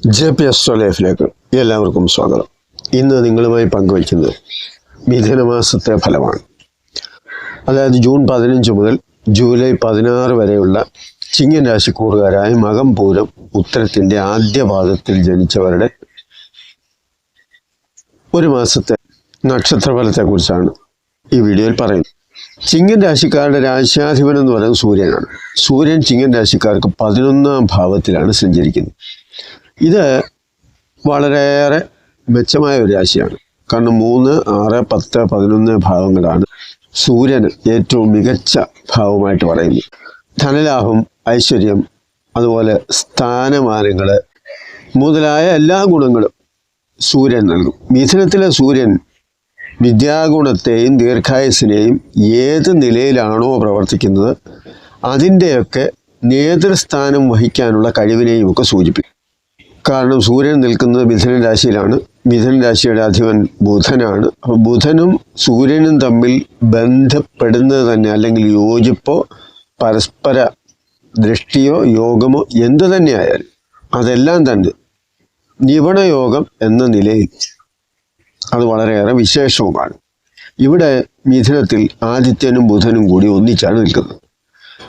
J P എസ്ട്രോ ലൈഫിലേക്ക് എല്ലാവർക്കും സ്വാഗതം. ഇന്ന് നിങ്ങളുമായി പങ്കുവയ്ക്കുന്നത് മിഥുനമാസത്തെ ഫലമാണ്. അതായത് ജൂൺ പതിനഞ്ച് മുതൽ ജൂലൈ പതിനാറ് വരെയുള്ള ചിങ്ങൻ രാശിക്കൂറുകാരായ മകം പൂരം ഉത്തരത്തിന്റെ ആദ്യ പാദത്തിൽ ജനിച്ചവരുടെ ഒരു മാസത്തെ നക്ഷത്രഫലത്തെക്കുറിച്ചാണ് ഈ വീഡിയോയിൽ പറയുന്നത്. ചിങ്ങൻ രാശിക്കാരുടെ രാശ്യാധിപൻ എന്ന് പറയുന്നത് സൂര്യനാണ്. സൂര്യൻ ചിങ്ങൻ രാശിക്കാർക്ക് പതിനൊന്നാം ഭാവത്തിലാണ് സഞ്ചരിക്കുന്നത്. ഇത് വളരെയേറെ മെച്ചമായ ഒരു രാശിയാണ്. കാരണം മൂന്ന് ആറ് പത്ത് പതിനൊന്ന് ഭാവങ്ങളാണ് സൂര്യൻ ഏറ്റവും മികച്ച ഭാവമായിട്ട് പറയുന്നത്. ധനലാഭം ഐശ്വര്യം അതുപോലെ സ്ഥാനമാനങ്ങൾ മുതലായ എല്ലാ ഗുണങ്ങളും സൂര്യൻ നൽകും. മിഥുനത്തിലെ സൂര്യൻ വിദ്യാഗുണത്തെയും ദീർഘായുസിനെയും ഏത് നിലയിലാണോ പ്രവർത്തിക്കുന്നത് അതിന്റെയൊക്കെ നേതൃസ്ഥാനം വഹിക്കാനുള്ള കഴിവിനെയും ഒക്കെ സൂചിപ്പിക്കും. കാരണം സൂര്യൻ നിൽക്കുന്നത് മിഥുന രാശിയിലാണ്. മിഥുന രാശിയുടെ അധിപൻ ബുധനാണ്. അപ്പോൾ ബുധനും സൂര്യനും തമ്മിൽ ബന്ധപ്പെടുന്നത് തന്നെ അല്ലെങ്കിൽ യോജിപ്പോ പരസ്പര ദൃഷ്ടിയോ യോഗമോ എന്തു തന്നെയായാലും അതെല്ലാം തന്നെ നിപുണയോഗം എന്ന നിലയിൽ അത് വളരെയേറെ വിശേഷവുമാണ്. ഇവിടെ മിഥുനത്തിൽ ആദിത്യനും ബുധനും കൂടി ഒന്നിച്ചാണ് നിൽക്കുന്നത്.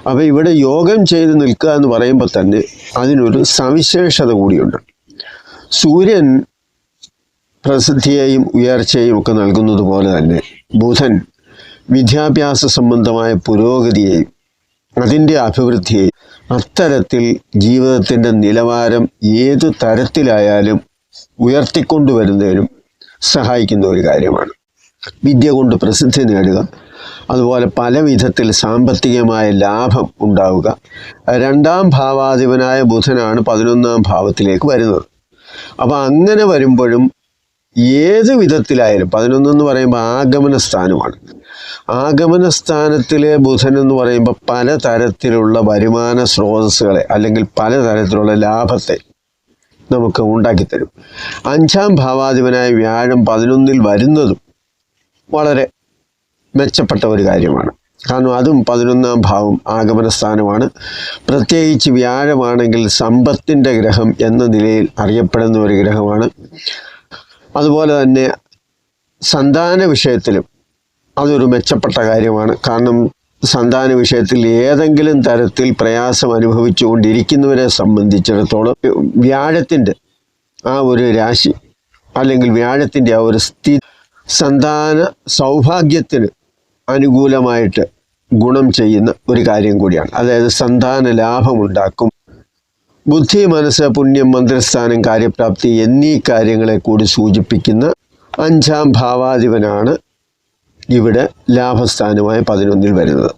അപ്പോൾ ഇവിടെ യോഗം ചെയ്ത് നിൽക്കുക എന്ന് പറയുമ്പോൾ തന്നെ അതിനൊരു സവിശേഷത കൂടിയുണ്ട്. സൂര്യൻ പ്രസിദ്ധിയെയും ഉയർച്ചയും ഒക്കെ നൽകുന്നത് പോലെ തന്നെ ബുധൻ വിദ്യാഭ്യാസ സംബന്ധമായ പുരോഗതിയെയും അതിന്റെ അഭിവൃദ്ധിയെയും അത്തരത്തിൽ ജീവിതത്തിന്റെ നിലവാരം ഏതു തരത്തിലായാലും ഉയർത്തിക്കൊണ്ടുവരുന്നതിനും സഹായിക്കുന്ന ഒരു കാര്യമാണ്. വിദ്യ കൊണ്ട് പ്രസിദ്ധി നേടുക അതുപോലെ പല വിധത്തിൽ സാമ്പത്തികമായ ലാഭം ഉണ്ടാവുക. രണ്ടാം ഭാവാധിപനായ ബുധനാണ് പതിനൊന്നാം ഭാവത്തിലേക്ക് വരുന്നത്. അപ്പോൾ അങ്ങനെ വരുമ്പോഴും ഏത് വിധത്തിലായാലും പതിനൊന്നെന്ന് പറയുമ്പോൾ ആഗമന സ്ഥാനമാണ് ആഗമന സ്ഥാനത്തിലെ ബുധൻ എന്ന് പറയുമ്പോൾ പലതരത്തിലുള്ള വരുമാന സ്രോതസ്സുകളെ അല്ലെങ്കിൽ പലതരത്തിലുള്ള ലാഭത്തെ നമുക്ക് ഉണ്ടാക്കിത്തരും. അഞ്ചാം ഭാവാധിപനായ വ്യാഴം പതിനൊന്നിൽ വരുന്നതും വളരെ മെച്ചപ്പെട്ട ഒരു കാര്യമാണ്. കാരണം അതും പതിനൊന്നാം ഭാവം ആഗമന സ്ഥാനമാണ് പ്രത്യേകിച്ച് വ്യാഴമാണെങ്കിൽ സമ്പത്തിന്റെ ഗ്രഹം എന്ന നിലയിൽ അറിയപ്പെടുന്ന ഒരു ഗ്രഹമാണ്. അതുപോലെ തന്നെ സന്താന വിഷയത്തിലും അതൊരു മെച്ചപ്പെട്ട കാര്യമാണ്. കാരണം സന്താന വിഷയത്തിൽ ഏതെങ്കിലും തരത്തിൽ പ്രയാസം അനുഭവിച്ചുകൊണ്ടിരിക്കുന്നവരെ സംബന്ധിച്ചിടത്തോളം വ്യാഴത്തിന്റെ ആ ഒരു രാശി അല്ലെങ്കിൽ വ്യാഴത്തിന്റെ ആ ഒരു സ്ഥിതി സന്താന സൗഭാഗ്യത്തിന് അനുകൂലമായിട്ട് ഗുണം ചെയ്യുന്ന ഒരു കാര്യം കൂടിയാണ്. അതായത് സന്താന ലാഭമുണ്ടാക്കും. ബുദ്ധി മനസ്സ് പുണ്യം മന്ത്രിസ്ഥാനം കാര്യപ്രാപ്തി എന്നീ കാര്യങ്ങളെ കൂടി സൂചിപ്പിക്കുന്ന അഞ്ചാം ഭാവാധിപനാണ് ഇവിടെ ലാഭസ്ഥാനമായ പതിനൊന്നിൽ വരുന്നത്.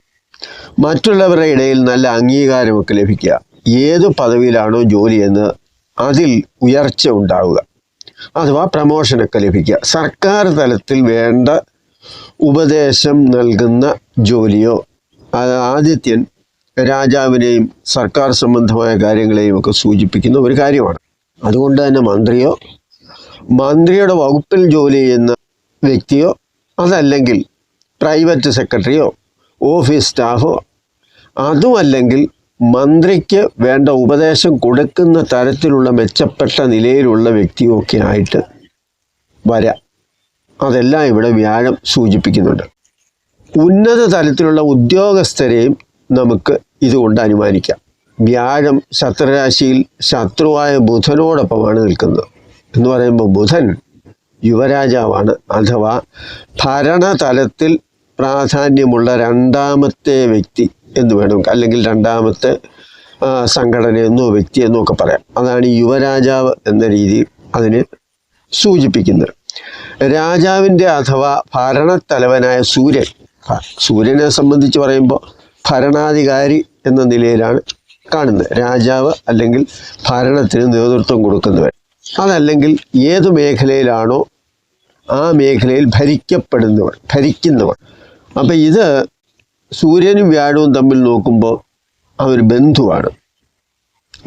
മറ്റുള്ളവരുടെ ഇടയിൽ നല്ല അംഗീകാരമൊക്കെ ലഭിക്കുക. ഏത് പദവിയിലാണോ ജോലി എന്ന് അതിൽ ഉയർച്ച ഉണ്ടാവുക. അഥവാ പ്രമോഷനൊക്കെ ലഭിക്കുക. സർക്കാർ തലത്തിൽ വേണ്ട ഉപദേശം നൽകുന്ന ജോലിയോ ആദിത്യൻ രാജാവിനെയും സർക്കാർ സംബന്ധമായ കാര്യങ്ങളെയും ഒക്കെ സൂചിപ്പിക്കുന്ന ഒരു കാര്യമാണ്. അതുകൊണ്ട് തന്നെ മന്ത്രിയോ മന്ത്രിയുടെ വകുപ്പിൽ ജോലി ചെയ്യുന്ന വ്യക്തിയോ അതല്ലെങ്കിൽ പ്രൈവറ്റ് സെക്രട്ടറിയോ ഓഫീസ് സ്റ്റാഫോ അതുമല്ലെങ്കിൽ മന്ത്രിക്ക് വേണ്ട ഉപദേശം കൊടുക്കുന്ന തരത്തിലുള്ള മെച്ചപ്പെട്ട നിലയിലുള്ള വ്യക്തിയൊക്കെ ആയിട്ട് വരാം. അതെല്ലാം ഇവിടെ വ്യാഴം സൂചിപ്പിക്കുന്നുണ്ട്. ഉന്നത തലത്തിലുള്ള ഉദ്യോഗസ്ഥരെയും നമുക്ക് ഇതുകൊണ്ട് അനുമാനിക്കാം. വ്യാഴം ശത്രുരാശിയിൽ ശത്രുവായ ബുധനോടൊപ്പമാണ് നിൽക്കുന്നത്. എന്ന് പറയുമ്പോൾ ബുധൻ യുവരാജാവാണ് അഥവാ ഭരണതലത്തിൽ പ്രാധാന്യമുള്ള രണ്ടാമത്തെ വ്യക്തി എന്ന് വേണം അല്ലെങ്കിൽ രണ്ടാമത്തെ സംഘടനയെന്നോ വ്യക്തിയെന്നോ ഒക്കെ പറയാം. അതാണ് യുവരാജാവ് എന്ന രീതിയിൽ അതിന് സൂചിപ്പിക്കുന്നത്. രാജാവിന്റെ അഥവാ ഭരണത്തലവനായ സൂര്യൻ സൂര്യനെ സംബന്ധിച്ച് പറയുമ്പോൾ ഭരണാധികാരി എന്ന നിലയിലാണ് കാണുന്നത്. രാജാവ് അല്ലെങ്കിൽ ഭരണത്തിന് നേതൃത്വം കൊടുക്കുന്നവൻ. അതല്ലെങ്കിൽ ഏത് മേഖലയിലാണോ ആ മേഖലയിൽ ഭരിക്കപ്പെടുന്നവർ ഭരിക്കുന്നവർ അപ്പം ഇത് സൂര്യനും വ്യാഴവും തമ്മിൽ നോക്കുമ്പോൾ അവർ ബന്ധുവാണ്.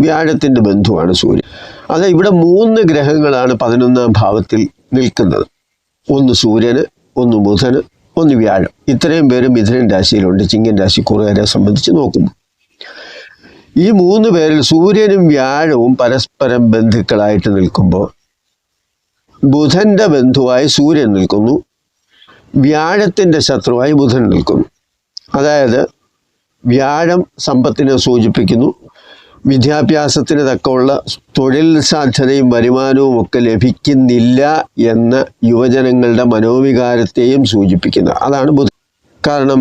വ്യാഴത്തിന്റെ ബന്ധുവാണ് സൂര്യൻ. അത് ഇവിടെ മൂന്ന് ഗ്രഹങ്ങളാണ് പതിനൊന്നാം ഭാവത്തിൽ നിൽക്കുന്നത്. ഒന്ന് സൂര്യന് ഒന്ന് ബുധന് ഒന്ന് വ്യാഴം. ഇത്രയും പേര് മിഥുനൻ രാശിയിലുണ്ട്. ചിങ്ങൻ രാശി കുറുകാരെ സംബന്ധിച്ച് നോക്കുമ്പോൾ ഈ മൂന്ന് പേരിൽ സൂര്യനും വ്യാഴവും പരസ്പരം ബന്ധുക്കളായിട്ട് നിൽക്കുമ്പോൾ ബുധന്റെ ബന്ധുവായി സൂര്യൻ നിൽക്കുന്നു. വ്യാഴത്തിന്റെ ശത്രുവായി ബുധൻ നിൽക്കുന്നു. അതായത് വ്യാഴം സമ്പത്തിനെ സൂചിപ്പിക്കുന്നു. വിദ്യാഭ്യാസത്തിന് തക്കമുള്ള തൊഴിൽ സാധ്യതയും വരുമാനവും ഒക്കെ ലഭിക്കുന്നില്ല എന്ന യുവജനങ്ങളുടെ മനോവികാരത്തെയും സൂചിപ്പിക്കുന്നത് അതാണ് ബുധ കാരണം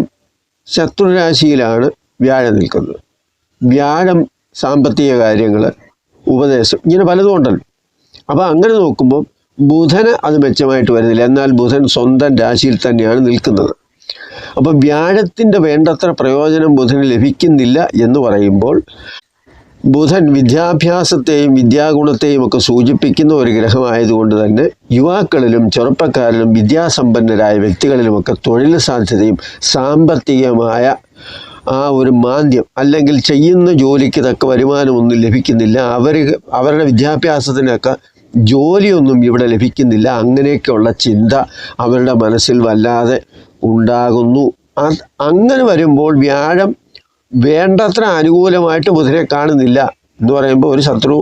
ശത്രുരാശിയിലാണ് വ്യാഴം നിൽക്കുന്നത്. വ്യാഴം സാമ്പത്തിക കാര്യങ്ങൾ ഉപദേശം ഇങ്ങനെ പലതും ഉണ്ടല്ലോ അപ്പോൾ അങ്ങനെ നോക്കുമ്പോൾ ബുധന് അത് മെച്ചമായിട്ട് വരുന്നില്ല. എന്നാൽ ബുധൻ സ്വന്തം രാശിയിൽ തന്നെയാണ് നിൽക്കുന്നത്. അപ്പോൾ വ്യാഴത്തിന്റെ വേണ്ടത്ര പ്രയോജനം ബുധന് ലഭിക്കുന്നില്ല എന്ന് പറയുമ്പോൾ ബുധൻ വിദ്യാഭ്യാസത്തെയും വിദ്യാഗുണത്തെയും ഒക്കെ സൂചിപ്പിക്കുന്ന ഒരു ഗ്രഹമായതുകൊണ്ട് തന്നെ യുവാക്കളിലും ചെറുപ്പക്കാരിലും വിദ്യാസമ്പന്നരായ വ്യക്തികളിലുമൊക്കെ തൊഴിൽ സാധ്യതയും സാമ്പത്തികമായ ആ ഒരു മാന്ദ്യം അല്ലെങ്കിൽ ചെയ്യുന്ന ജോലിക്ക് തക്ക വരുമാനമൊന്നും ലഭിക്കുന്നില്ല. അവർ അവരുടെ വിദ്യാഭ്യാസത്തിനൊക്കെ ജോലിയൊന്നും ഇവിടെ ലഭിക്കുന്നില്ല. അങ്ങനെയൊക്കെയുള്ള ചിന്ത അവരുടെ മനസ്സിൽ വല്ലാതെ ഉണ്ടാകുന്നു. അങ്ങനെ വരുമ്പോൾ വ്യാഴം വേണ്ടത്ര അനുകൂലമായിട്ട് ബുധനെ കാണുന്നില്ല എന്ന് പറയുമ്പോൾ ഒരു ശത്രു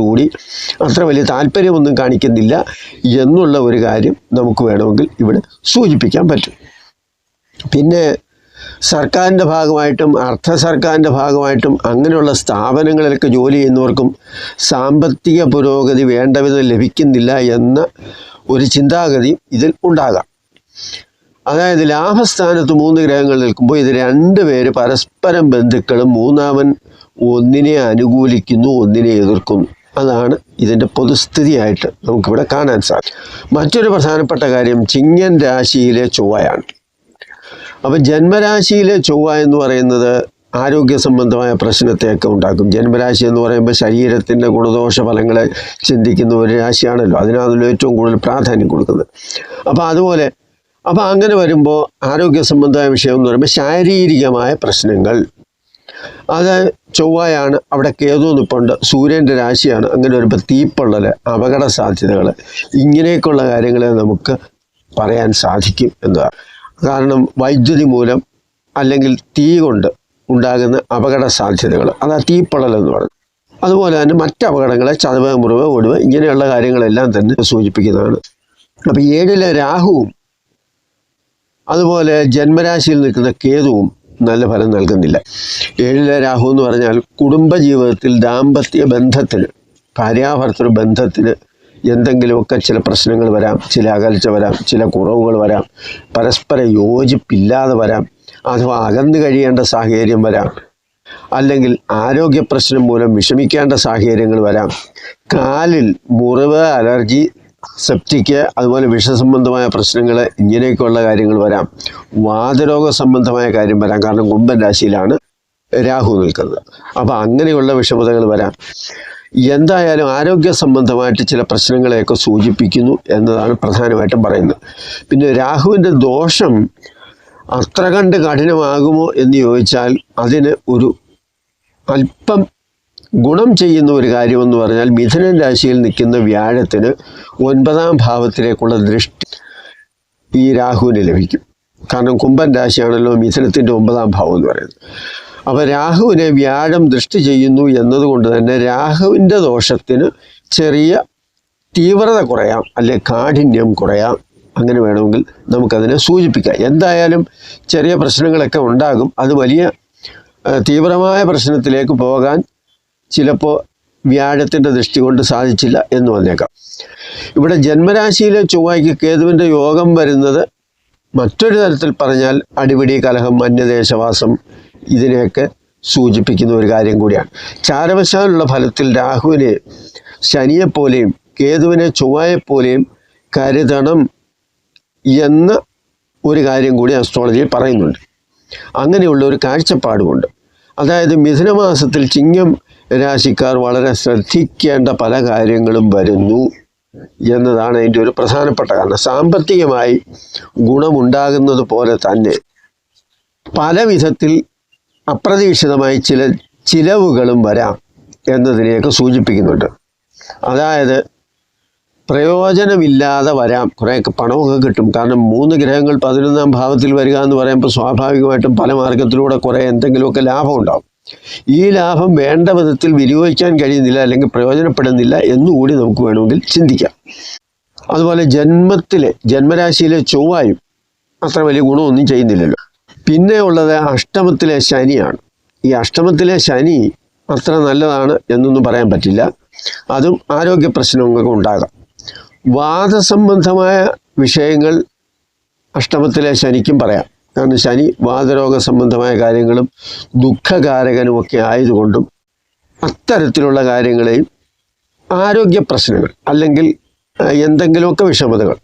കൂടി അത്ര വലിയ താല്പര്യമൊന്നും കാണിക്കുന്നില്ല എന്നുള്ള ഒരു കാര്യം നമുക്ക് വേണമെങ്കിൽ ഇവിടെ സൂചിപ്പിക്കാൻ പറ്റും. പിന്നെ സർക്കാരിന്റെ ഭാഗമായിട്ടും അർദ്ധ സർക്കാരിന്റെ ഭാഗമായിട്ടും അങ്ങനെയുള്ള സ്ഥാപനങ്ങളിലൊക്കെ ജോലി ചെയ്യുന്നവർക്കും സാമ്പത്തിക പുരോഗതി വേണ്ടവിധം ലഭിക്കുന്നില്ല എന്ന ഒരു ചിന്താഗതി ഇതിൽ ഉണ്ടാകാം. അതായത് ലാഭസ്ഥാനത്ത് മൂന്ന് ഗ്രഹങ്ങൾ നിൽക്കുമ്പോൾ ഇത് രണ്ട് പേര് പരസ്പരം ബന്ധുക്കളും മൂന്നാമൻ ഒന്നിനെ അനുകൂലിക്കുന്നു ഒന്നിനെ എതിർക്കുന്നു. അതാണ് ഇതിന്റെ പൊതുസ്ഥിതിയായിട്ട് നമുക്കിവിടെ കാണാൻ സാധിക്കും. മറ്റൊരു പ്രധാനപ്പെട്ട കാര്യം ചിങ്ങൻ രാശിയിലെ ചൊവ്വയാണ്. അപ്പം ജന്മരാശിയിലെ ചൊവ്വ എന്ന് പറയുന്നത് ആരോഗ്യ സംബന്ധമായ പ്രശ്നത്തെയൊക്കെ ഉണ്ടാക്കും. ജന്മരാശി എന്ന് പറയുമ്പോൾ ശരീരത്തിന്റെ ഗുണദോഷ ഫലങ്ങളെ ചിന്തിക്കുന്ന ഒരു രാശിയാണല്ലോ. അതിനാണല്ലോ ഏറ്റവും കൂടുതൽ പ്രാധാന്യം കൊടുക്കുന്നത്. അപ്പോൾ അതുപോലെ അപ്പോൾ അങ്ങനെ വരുമ്പോൾ ആരോഗ്യ സംബന്ധമായ വിഷയം എന്ന് പറയുമ്പോൾ ശാരീരികമായ പ്രശ്നങ്ങൾ. അത് ചൊവ്വയാണ് അവിടെ കേതു നിപ്പുണ്ട്. സൂര്യന്റെ രാശിയാണ്. അങ്ങനെ വരുമ്പോൾ തീപ്പൊള്ളൽ അപകട സാധ്യതകൾ ഇങ്ങനെയൊക്കെയുള്ള കാര്യങ്ങളെ നമുക്ക് പറയാൻ സാധിക്കും എന്നതാണ് കാരണം വൈദ്യുതി മൂലം അല്ലെങ്കിൽ തീ കൊണ്ട് ഉണ്ടാകുന്ന അപകട സാധ്യതകൾ അതാ തീപ്പൊള്ളൽ എന്ന് പറയുന്നത്. അതുപോലെ തന്നെ മറ്റ് അപകടങ്ങളെ ചതവ് മുറിവ് ഒടിവ് ഇങ്ങനെയുള്ള കാര്യങ്ങളെല്ലാം തന്നെ സൂചിപ്പിക്കുന്നതാണ്. അപ്പോൾ ഏഴിലെ രാഹുവും അതുപോലെ ജന്മരാശിയിൽ നിൽക്കുന്ന കേതുവും നല്ല ഫലം നൽകുന്നില്ല. ഏഴിലെ രാഹു എന്ന് പറഞ്ഞാൽ കുടുംബജീവിതത്തിൽ ദാമ്പത്യ ബന്ധത്തിന് ഭാര്യാഭർത്തൃ ബന്ധത്തിന് എന്തെങ്കിലുമൊക്കെ ചില പ്രശ്നങ്ങൾ വരാം ചില അകൽച്ച വരാം ചില കുറവുകൾ വരാം പരസ്പര യോജിപ്പില്ലാതെ വരാം അഥവാ അകന്നു കഴിയേണ്ട സാഹചര്യം വരാം അല്ലെങ്കിൽ ആരോഗ്യ പ്രശ്നം മൂലം വിഷമിക്കേണ്ട സാഹചര്യങ്ങൾ വരാം. കാലിൽ മുറിവ് അലർജി സെപ്റ്റിക്ക് അതുപോലെ വിഷസംബന്ധമായ പ്രശ്നങ്ങൾ ഇങ്ങനെയൊക്കെയുള്ള കാര്യങ്ങൾ വരാം. വാതരോഗ സംബന്ധമായ കാര്യം വരാം. കാരണം കുംഭൻ രാശിയിലാണ് രാഹു നിൽക്കുന്നത്. അപ്പോൾ അങ്ങനെയുള്ള വിഷമതകൾ വരാം. എന്തായാലും ആരോഗ്യ സംബന്ധമായിട്ട് ചില പ്രശ്നങ്ങളെയൊക്കെ സൂചിപ്പിക്കുന്നു എന്നതാണ് പ്രധാനമായിട്ടും പറയുന്നത്. പിന്നെ രാഹുവിന്റെ ദോഷം അത്ര കണ്ട് കഠിനമാകുമോ എന്ന് ചോദിച്ചാൽ അതിന് ഒരു അല്പം ഗുണം ചെയ്യുന്ന ഒരു കാര്യമെന്ന് പറഞ്ഞാൽ മിഥുനൻ രാശിയിൽ നിൽക്കുന്ന വ്യാഴത്തിന് ഒൻപതാം ഭാവത്തിലേക്കുള്ള ദൃഷ്ടി ഈ രാഹുവിന് ലഭിക്കും. കാരണം കുംഭൻ രാശിയാണല്ലോ മിഥുനത്തിന്റെ ഒമ്പതാം ഭാവം എന്ന് പറയുന്നത്. അപ്പോൾ രാഹുവിനെ വ്യാഴം ദൃഷ്ടി ചെയ്യുന്നു എന്നതുകൊണ്ട് തന്നെ രാഹുവിന്റെ ദോഷത്തിന് ചെറിയ തീവ്രത കുറയാം അല്ലെ കാഠിന്യം കുറയാം. അങ്ങനെ വേണമെങ്കിൽ നമുക്കതിനെ സൂചിപ്പിക്കാം. എന്തായാലും ചെറിയ പ്രശ്നങ്ങളൊക്കെ ഉണ്ടാകും. അത് വലിയ തീവ്രമായ പ്രശ്നത്തിലേക്ക് പോകാൻ ചിലപ്പോൾ വ്യാഴത്തിന്റെ ദൃഷ്ടി കൊണ്ട് സാധിച്ചില്ല എന്ന് വന്നേക്കാം ഇവിടെ ജന്മരാശിയിലെ ചൊവ്വയ്ക്ക് കേതുവിന്റെ യോഗം വരുന്നത് മറ്റൊരു തരത്തിൽ പറഞ്ഞാൽ അടിപിടി കലഹം അന്യദേശവാസം ഇതിനെയൊക്കെ സൂചിപ്പിക്കുന്ന ഒരു കാര്യം കൂടിയാണ്. ചാരവശാലുള്ള ഫലത്തിൽ രാഹുവിനെ ശനിയെപ്പോലെയും കേതുവിനെ ചൊവ്വയെപ്പോലെയും കരുതണം എന്ന ഒരു കാര്യം കൂടി അസ്ട്രോളജിയിൽ പറയുന്നുണ്ട്. അങ്ങനെയുള്ള ഒരു കാഴ്ചപ്പാടുമുണ്ട്. അതായത് മിഥുനമാസത്തിൽ ചിങ്ങം രാശിക്കാർ വളരെ ശ്രദ്ധിക്കേണ്ട പല കാര്യങ്ങളും വരുന്നു എന്നതാണ് അതിന്റെ ഒരു പ്രധാനപ്പെട്ട കാരണം. സാമ്പത്തികമായി ഗുണമുണ്ടാകുന്നത് പോലെ തന്നെ പല വിധത്തിൽ അപ്രതീക്ഷിതമായി ചില ചിലവുകളും വരാം എന്നതിനെയൊക്കെ സൂചിപ്പിക്കുന്നുണ്ട്. അതായത് പ്രയോജനമില്ലാതെ വരാം. കുറേയൊക്കെ പണമൊക്കെ കിട്ടും. കാരണം മൂന്ന് ഗ്രഹങ്ങൾ പതിനൊന്നാം ഭാവത്തിൽ വരിക എന്ന് പറയുമ്പോൾ സ്വാഭാവികമായിട്ടും പല മാർഗത്തിലൂടെ കുറേ എന്തെങ്കിലുമൊക്കെ ലാഭം ഉണ്ടാവും. ഈ ലാഭം വേണ്ട വിധത്തിൽ വിനിയോഗിക്കാൻ കഴിയുന്നില്ല അല്ലെങ്കിൽ പ്രയോജനപ്പെടുന്നില്ല എന്നുകൂടി നമുക്ക് വേണമെങ്കിൽ ചിന്തിക്കാം. അതുപോലെ ജന്മത്തിലെ ജന്മരാശിയിലെ ചൊവ്വായും അത്ര വലിയ ഗുണമൊന്നും ചെയ്യുന്നില്ലല്ലോ. പിന്നെ ഉള്ളത് അഷ്ടമത്തിലെ ശനിയാണ്. ഈ അഷ്ടമത്തിലെ ശനി അത്ര നല്ലതാണ് എന്നൊന്നും പറയാൻ പറ്റില്ല. അതും ആരോഗ്യ പ്രശ്നങ്ങൾക്ക് ഉണ്ടാകാം. വാദസംബന്ധമായ വിഷയങ്ങൾ അഷ്ടമത്തിലെ ശനിക്കും പറയാം. കാരണം ശനി വാതരോഗ സംബന്ധമായ കാര്യങ്ങളും ദുഃഖകാരകനുമൊക്കെ ആയതുകൊണ്ടും അത്തരത്തിലുള്ള കാര്യങ്ങളെയും ആരോഗ്യ പ്രശ്നങ്ങൾ അല്ലെങ്കിൽ എന്തെങ്കിലുമൊക്കെ വിഷമതകൾ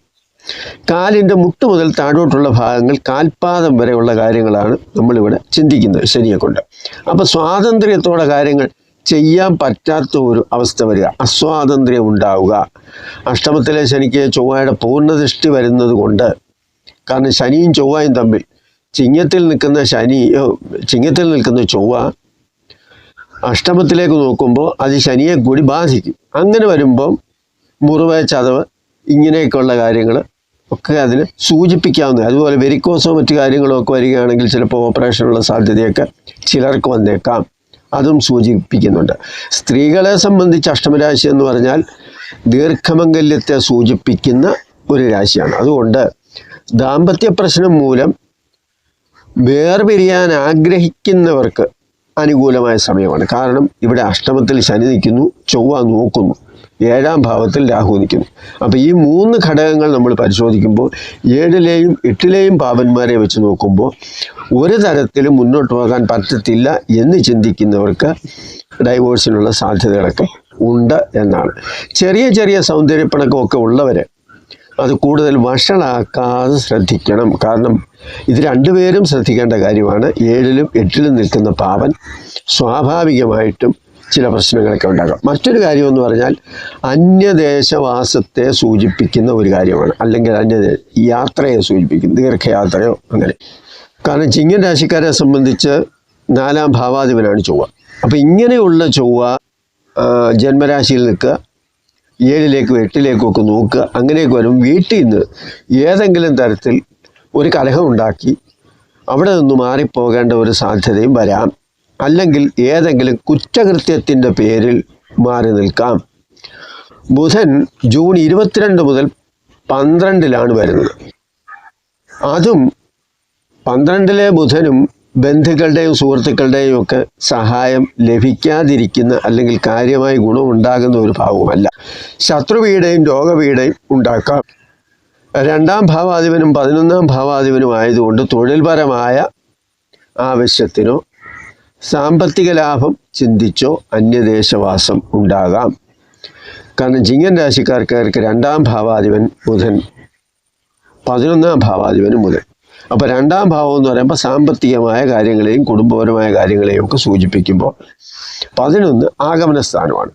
കാലിന്റെ മുട്ട് മുതൽ താഴോട്ടുള്ള ഭാഗങ്ങൾ കാൽപാദം വരെയുള്ള കാര്യങ്ങളാണ് നമ്മളിവിടെ ചിന്തിക്കുന്നത് ശനിയെ കൊണ്ട് അപ്പോൾ സ്വാതന്ത്ര്യത്തോടെ കാര്യങ്ങൾ ചെയ്യാൻ പറ്റാത്ത ഒരു അവസ്ഥ വരിക അസ്വാതന്ത്ര്യം ഉണ്ടാവുക. അഷ്ടമത്തിലെ ശനിക്ക് ചൊവ്വയുടെ പൂർണദൃഷ്ടി വരുന്നത് കൊണ്ട് കാരണം ശനിയും ചൊവ്വയും തമ്മിൽ ചിങ്ങത്തിൽ നിൽക്കുന്ന ശനി ചിങ്ങത്തിൽ നിൽക്കുന്ന ചൊവ്വ അഷ്ടമത്തിലേക്ക് നോക്കുമ്പോൾ അത് ശനിയെ കൂടി ബാധിക്കും. അങ്ങനെ വരുമ്പം മുറിവ് ചതവ് ഇങ്ങനെയൊക്കെയുള്ള കാര്യങ്ങൾ ഒക്കെ അതിന് സൂചിപ്പിക്കാവുന്ന അതുപോലെ വെരിക്കോസോ മറ്റു കാര്യങ്ങളോ ഒക്കെ വരികയാണെങ്കിൽ ചിലപ്പോൾ ഓപ്പറേഷനുള്ള സാധ്യതയൊക്കെ ചിലർക്ക് വന്നേക്കാം. അതും സൂചിപ്പിക്കുന്നുണ്ട്. സ്ത്രീകളെ സംബന്ധിച്ച് അഷ്ടമരാശി എന്ന് പറഞ്ഞാൽ ദീർഘമംഗല്യത്തെ സൂചിപ്പിക്കുന്ന ഒരു രാശിയാണ്. അതുകൊണ്ട് ദാമ്പത്യ പ്രശ്നം മൂലം വേർപിരിയാൻ ആഗ്രഹിക്കുന്നവർക്ക് അനുകൂലമായ സമയമാണ്. കാരണം ഇവിടെ അഷ്ടമത്തിൽ ശനി നിൽക്കുന്നു ചൊവ്വ നോക്കുന്നു. ഏഴാം ഭാവത്തിൽ രാഹു നിൽക്കുന്നു. അപ്പോൾ ഈ മൂന്ന് ഘടകങ്ങൾ നമ്മൾ പരിശോധിക്കുമ്പോൾ ഏഴിലെയും എട്ടിലെയും പാപന്മാരെ വെച്ച് നോക്കുമ്പോൾ ഒരു തരത്തിലും മുന്നോട്ട് പോകാൻ പറ്റത്തില്ല എന്ന് ചിന്തിക്കുന്നവർക്ക് ഡൈവോഴ്സിനുള്ള സാധ്യതകളൊക്കെ ഉണ്ട് എന്നാണ്. ചെറിയ ചെറിയ സൗന്ദര്യപ്പണക്കമൊക്കെ ഉള്ളവർ അത് കൂടുതൽ വഷളാക്കാതെ ശ്രദ്ധിക്കണം. കാരണം ഇത് രണ്ടുപേരും ശ്രദ്ധിക്കേണ്ട കാര്യമാണ്. ഏഴിലും എട്ടിലും നിൽക്കുന്ന പാവൻ സ്വാഭാവികമായിട്ടും ചില പ്രശ്നങ്ങളൊക്കെ ഉണ്ടാകാം. മറ്റൊരു കാര്യമെന്ന് പറഞ്ഞാൽ അന്യദേശവാസത്തെ സൂചിപ്പിക്കുന്ന ഒരു കാര്യമാണ്. അല്ലെങ്കിൽ അന്യ യാത്രയെ സൂചിപ്പിക്കും ദീർഘയാത്രയോ അങ്ങനെ. കാരണം ചിങ്ങൻ രാശിക്കാരെ സംബന്ധിച്ച് നാലാം ഭാവാധിപനാണ് ചൊവ്വ. അപ്പോൾ ഇങ്ങനെയുള്ള ചൊവ്വ ജന്മരാശിയിൽ നിൽക്കുക ഏഴിലേക്കും എട്ടിലേക്കും ഒക്കെ നോക്കുക അങ്ങനെയൊക്കെ വരും വീട്ടിൽ നിന്ന് ഏതെങ്കിലും തരത്തിൽ ഒരു കലഹം ഉണ്ടാക്കി. അവിടെ നിന്ന് മാറിപ്പോകേണ്ട ഒരു സാധ്യതയും വരാം. അല്ലെങ്കിൽ ഏതെങ്കിലും കുറ്റകൃത്യത്തിന്റെ പേരിൽ മാറി നിൽക്കാം. ബുധൻ ജൂൺ ഇരുപത്തിരണ്ട് മുതൽ പന്ത്രണ്ടിലാണ് വരുന്നത്. അതും പന്ത്രണ്ടിലെ ബുധനും ബന്ധുക്കളുടെയും സുഹൃത്തുക്കളുടെയും ഒക്കെ സഹായം ലഭിക്കാതിരിക്കുന്ന അല്ലെങ്കിൽ കാര്യമായി ഗുണമുണ്ടാകുന്ന ഒരു ഭാവമല്ല ശത്രുവീടേയും രോഗവീടേയും ഉണ്ടാക്കാം. രണ്ടാം ഭാവാധിപനും പതിനൊന്നാം ഭാവാധിപനും ആയതുകൊണ്ട് തൊഴിൽപരമായ ആവശ്യത്തിനോ സാമ്പത്തിക ലാഭം ചിന്തിച്ചോ അന്യദേശവാസം ഉണ്ടാകാം. കാരണം ചിങ്ങൻ രാശിക്കാർക്ക് രണ്ടാം ഭാവാധിപൻ ബുധൻ പതിനൊന്നാം ഭാവാധിപനും ബുധൻ. അപ്പോൾ രണ്ടാം ഭാവം എന്ന് പറയുമ്പോൾ സാമ്പത്തികമായ കാര്യങ്ങളെയും കുടുംബപരമായ കാര്യങ്ങളെയും ഒക്കെ സൂചിപ്പിക്കുമ്പോൾ പതിനൊന്ന് ആഗമന സ്ഥാനമാണ്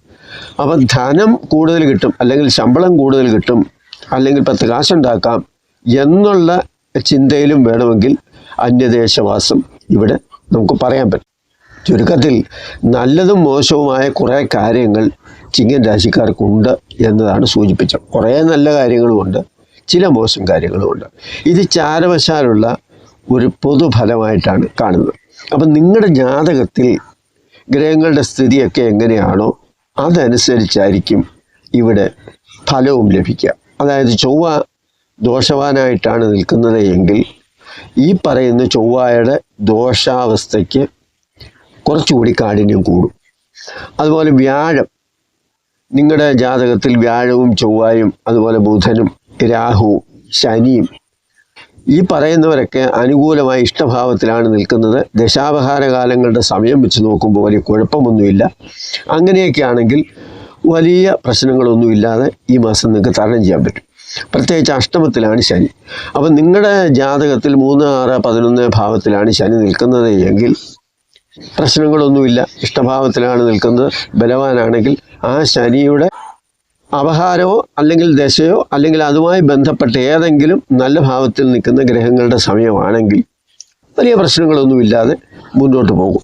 അപ്പം ധനം കൂടുതൽ കിട്ടും അല്ലെങ്കിൽ ശമ്പളം കൂടുതൽ കിട്ടും അല്ലെങ്കിൽ പത്ത് കാശുണ്ടാക്കാം എന്നുള്ള ചിന്തയിലും വേണമെങ്കിൽ അന്യദേശവാസം ഇവിടെ നമുക്ക് പറയാൻ പറ്റും. ചുരുക്കത്തിൽ നല്ലതും മോശവുമായ കുറേ കാര്യങ്ങൾ ചിങ്ങൻ രാശിക്കാർക്കുണ്ട് എന്നതാണ് സൂചിപ്പിച്ചത്. കുറേ നല്ല കാര്യങ്ങളുമുണ്ട് ചില മോശം കാര്യങ്ങളുമുണ്ട്. ഇത് ചാരവശാലുള്ള ഒരു പൊതുഫലമായിട്ടാണ് കാണുന്നത്. അപ്പം നിങ്ങളുടെ ജാതകത്തിൽ ഗ്രഹങ്ങളുടെ സ്ഥിതിയൊക്കെ എങ്ങനെയാണോ അതനുസരിച്ചായിരിക്കും ഇവിടെ ഫലവും ലഭിക്കുക. അതായത് ചൊവ്വ ദോഷവാനായിട്ടാണ് നിൽക്കുന്നത് എങ്കിൽ ഈ പറയുന്ന ചൊവ്വയുടെ ദോഷാവസ്ഥയ്ക്ക് കുറച്ചുകൂടി കാഠിന്യം കൂടും. അതുപോലെ വ്യാഴം നിങ്ങളുടെ ജാതകത്തിൽ വ്യാഴവും ചൊവ്വായും അതുപോലെ ബുധനും രാഹുവും ശനിയും ഈ പറയുന്നവരൊക്കെ അനുകൂലമായ ഇഷ്ടഭാവത്തിലാണ് നിൽക്കുന്നത്. ദശാവഹാര കാലങ്ങളുടെ സമയം വെച്ച് നോക്കുമ്പോൾ വലിയ കുഴപ്പമൊന്നുമില്ല. അങ്ങനെയൊക്കെ ആണെങ്കിൽ വലിയ പ്രശ്നങ്ങളൊന്നുമില്ലാതെ ഈ മാസം നിങ്ങൾക്ക് തരണം ചെയ്യാൻ പറ്റും. പ്രത്യേകിച്ച് അഷ്ടമത്തിലാണ് ശനി. അപ്പം നിങ്ങളുടെ ജാതകത്തിൽ മൂന്ന് ആറ് പതിനൊന്ന് ഭാവത്തിലാണ് ശനി നിൽക്കുന്നത് എങ്കിൽ പ്രശ്നങ്ങളൊന്നുമില്ല. ഇഷ്ടഭാവത്തിലാണ് നിൽക്കുന്നത്. ബലവാനാണെങ്കിൽ ആ ശനിയുടെ അപഹാരമോ അല്ലെങ്കിൽ ദശയോ അല്ലെങ്കിൽ അതുമായി ബന്ധപ്പെട്ട ഏതെങ്കിലും നല്ല ഭാവത്തിൽ നിൽക്കുന്ന ഗ്രഹങ്ങളുടെ സമയമാണെങ്കിൽ വലിയ പ്രശ്നങ്ങളൊന്നുമില്ലാതെ മുന്നോട്ട് പോകും.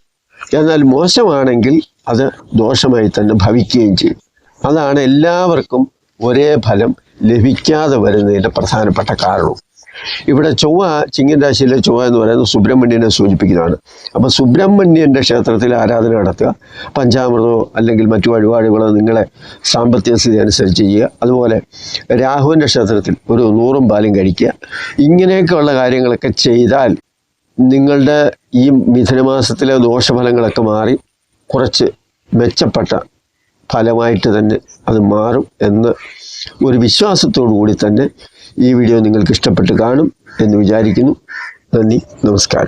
എന്നാൽ മോശമാണെങ്കിൽ അത് ദോഷമായി തന്നെ ഭവിക്കുകയും ചെയ്യും. അതാണ് എല്ലാവർക്കും ഒരേ ഫലം ലഭിക്കാതെ വരുന്നതിന്റെ പ്രധാനപ്പെട്ട കാരണം. ഇവിടെ ചൊവ്വ ചിങ്ങൻ രാശിയിലെ ചൊവ്വ എന്ന് പറയുന്നത് സുബ്രഹ്മണ്യനെ സൂചിപ്പിക്കുന്നതാണ്. അപ്പോൾ സുബ്രഹ്മണ്യന്റെ ക്ഷേത്രത്തിൽ ആരാധന നടത്തുക പഞ്ചാമൃതമോ അല്ലെങ്കിൽ മറ്റു വഴിപാടുകളോ നിങ്ങളെ സാമ്പത്തിക സ്ഥിതി അനുസരിച്ച് ചെയ്യുക. അതുപോലെ രാഹുവിന്റെ ക്ഷേത്രത്തിൽ ഒരു നൂറും പാലും കഴിക്കുക. ഇങ്ങനെയൊക്കെയുള്ള കാര്യങ്ങളൊക്കെ ചെയ്താൽ നിങ്ങളുടെ ഈ മിഥുനമാസത്തിലെ ദോഷഫലങ്ങളൊക്കെ മാറി കുറച്ച് മെച്ചപ്പെട്ട ഫലമായിട്ട് തന്നെ അത് മാറും എന്ന് ഒരു വിശ്വാസത്തോടു കൂടി തന്നെ ഈ വീഡിയോ നിങ്ങൾക്ക് ഇഷ്ടപ്പെട്ട് കാണും എന്ന് വിചാരിക്കുന്നു. നന്ദി നമസ്കാരം.